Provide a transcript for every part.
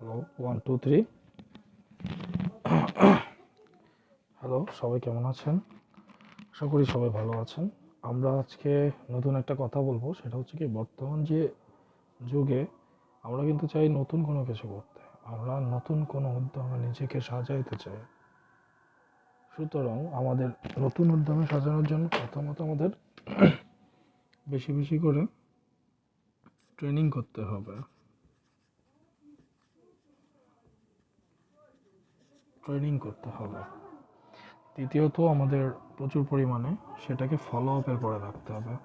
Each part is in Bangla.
Hello one two three hello সবাই কেমন আছেন? আশা করি সবাই ভালো আছেন। আমরা আজকে নতুন একটা কথা বলব, সেটা হচ্ছে কি, বর্তমান যে যুগে আমরা কিন্তু চাই নতুন কোনো কিছু করতে। আমরা নতুন কোনো উদ্যমে নিজেকে সাজাইতে চাই। সুতরাং আমাদের নতুন উদ্যমে সাজানোর জন্য প্রথমত আমাদের বেশি বেশি করে ট্রেনিং করতে হবে। ট্রেনিং করতে হবে। দ্বিতীয়ত আমাদের প্রচুর পরিমাণে সেটাকে ফলো আপের পরে রাখতে হবে।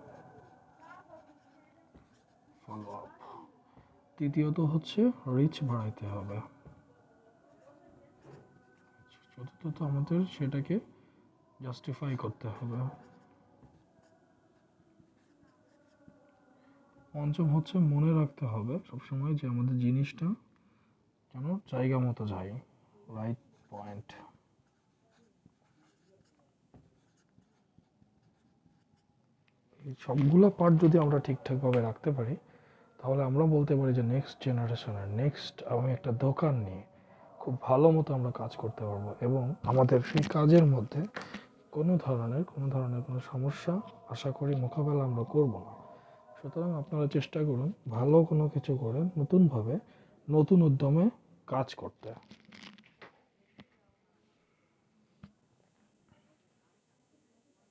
ফলো আপ তৃতীয়ত হচ্ছে রিচ বাড়াইতে হবে। চতুর্থত আমাদের সেটাকে জাস্টিফাই করতে হবে। পঞ্চম হচ্ছে মনে রাখতে হবে সবসময় যে আমাদের জিনিসটা যেন জায়গা মতো যায়। রাইট পয়েন্ট এই সবগুলো পার্ট যদি আমরা ঠিকঠাকভাবে রাখতে পারি, তাহলে আমরা বলতে পারি যে নেক্সট জেনারেশনের নেক্সট আমি একটা দোকান নিয়ে খুব ভালো মতো আমরা কাজ করতে পারব। এবং আমাদের সেই কাজের মধ্যে কোনো ধরনের কোনো ধরনের কোনো সমস্যা আশা করি মোকাবেলা আমরা করব না। সুতরাং আপনারা চেষ্টা করুন ভালো কোনো কিছু করে নতুনভাবে নতুন উদ্যমে কাজ করতে।